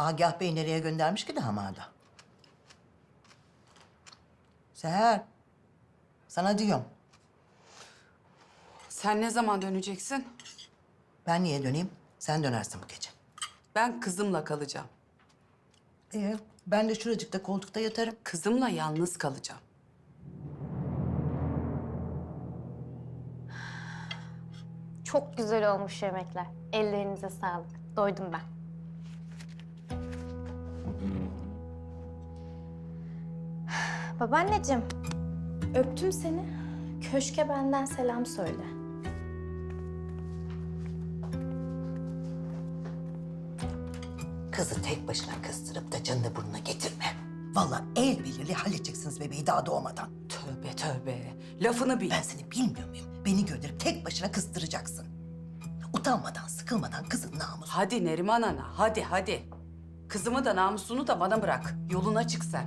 Agah Bey nereye göndermiş ki damadı? Seher. Sana diyorum. Sen ne zaman döneceksin? Ben niye döneyim? Sen dönersin bu gece. Ben kızımla kalacağım. Ee, ben de şuracıkta koltukta yatarım. Kızımla yalnız kalacağım. Çok güzel olmuş yemekler. Ellerinize sağlık. Doydum ben. Babaanneciğim, öptüm seni. Köşke benden selam söyle. Kızı tek başına kıstırıp da canını burnuna getirme. Vallahi el belirli halledeceksiniz bebeği daha doğmadan. Tövbe tövbe. Lafını bil. Ben seni bilmiyor muyum? Beni gönderip tek başına kıstıracaksın. Utanmadan, sıkılmadan kızın namusu. Hadi Neriman Ana, hadi hadi. Kızımı da namusunu da bana bırak. Yoluna çık sen.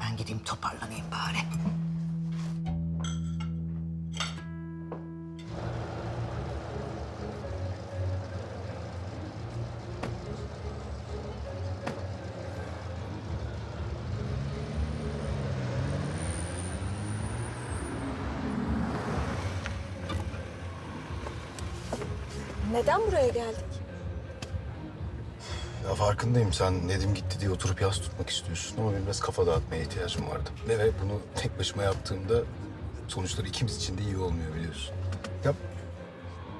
Ben gideyim toparlanayım bari. Neden buraya geldik? Ya farkındayım sen Nedim gitti diye oturup yas tutmak istiyorsun ama benim biraz kafa dağıtmaya ihtiyacım vardı. Ve, ve bunu tek başıma yaptığımda sonuçları ikimiz için de iyi olmuyor biliyorsun. Ya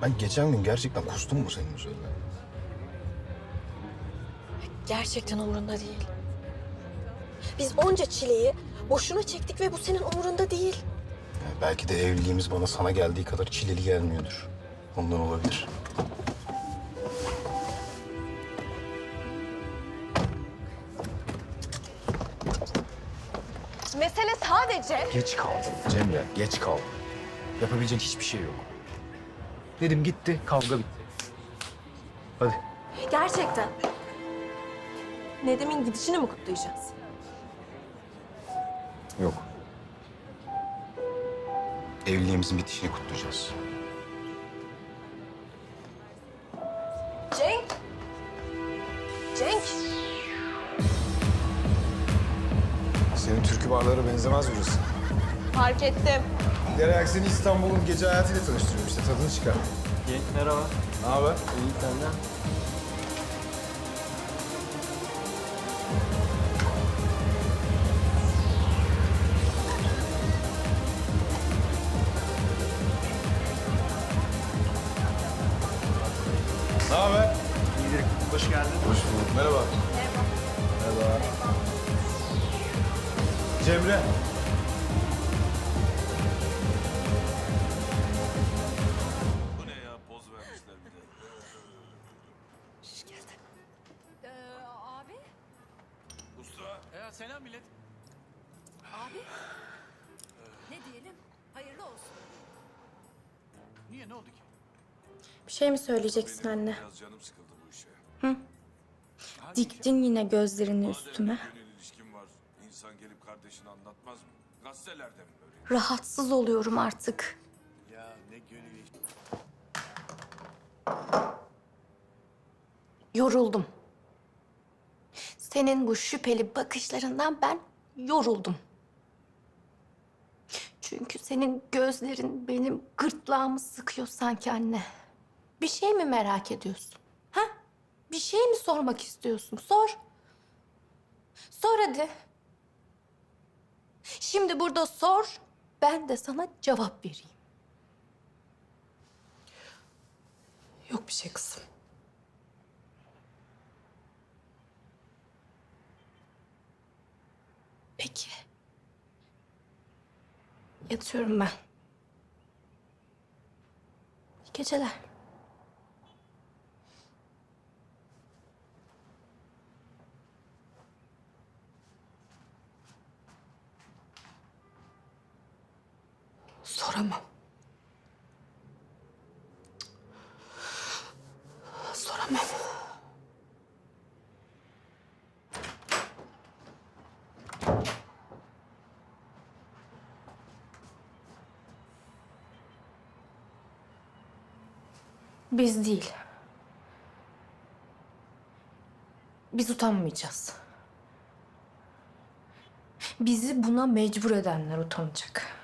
ben geçen gün gerçekten kustum mu senin üzerine? Gerçekten umurunda değil. Biz onca çileyi boşuna çektik ve bu senin umurunda değil. Yani belki de evliliğimiz bana sana geldiği kadar çileli gelmiyordur. Ondan olabilir. Mesele sadece... Geç kaldın Cemre, geç kaldın. Yapabileceğin hiçbir şey yok. Nedim gitti, kavga bitti. Hadi. Gerçekten. Nedim'in gidişini mi kutlayacağız? Yok. Evliliğimizin bitişini kutlayacağız. Senin türkü barlara benzemez burası. Fark ettim. Derek seni İstanbul'un gece hayatıyla tanıştırıyorum işte tadını çıkar. Genç merhaba. Ne haber? İyi senden. Ne haber? İyidir. Hoş geldin. Hoş bulduk. Merhaba. Cemre. Bu ne ya? Poz vermişler bir de. abi, Usta. Ya selam millet. abi. Ne diyelim? Hayırlı olsun. Niye ne oldu ki? Bir şey mi söyleyeceksin anne? Biraz canım sıkıldı bu işe. Diktin yine gözlerini üstüme. Madem bir insan gelip kardeşine anlatmaz mı? Gazetelerde mi böyle? Rahatsız oluyorum artık. Ya ne gönül Yoruldum. Senin bu şüpheli bakışlarından ben yoruldum. Çünkü senin gözlerin benim gırtlağımı sıkıyor sanki anne. Bir şey mi merak ediyorsun? Ha? Bir şey mi sormak istiyorsun? Sor. Sor hadi. Şimdi burada sor, ben de sana cevap vereyim. Yok bir şey kızım. Peki. Yatıyorum ben. İyi geceler. Soramam. Soramam. Biz değil. Biz utanmayacağız. Bizi buna mecbur edenler utanacak.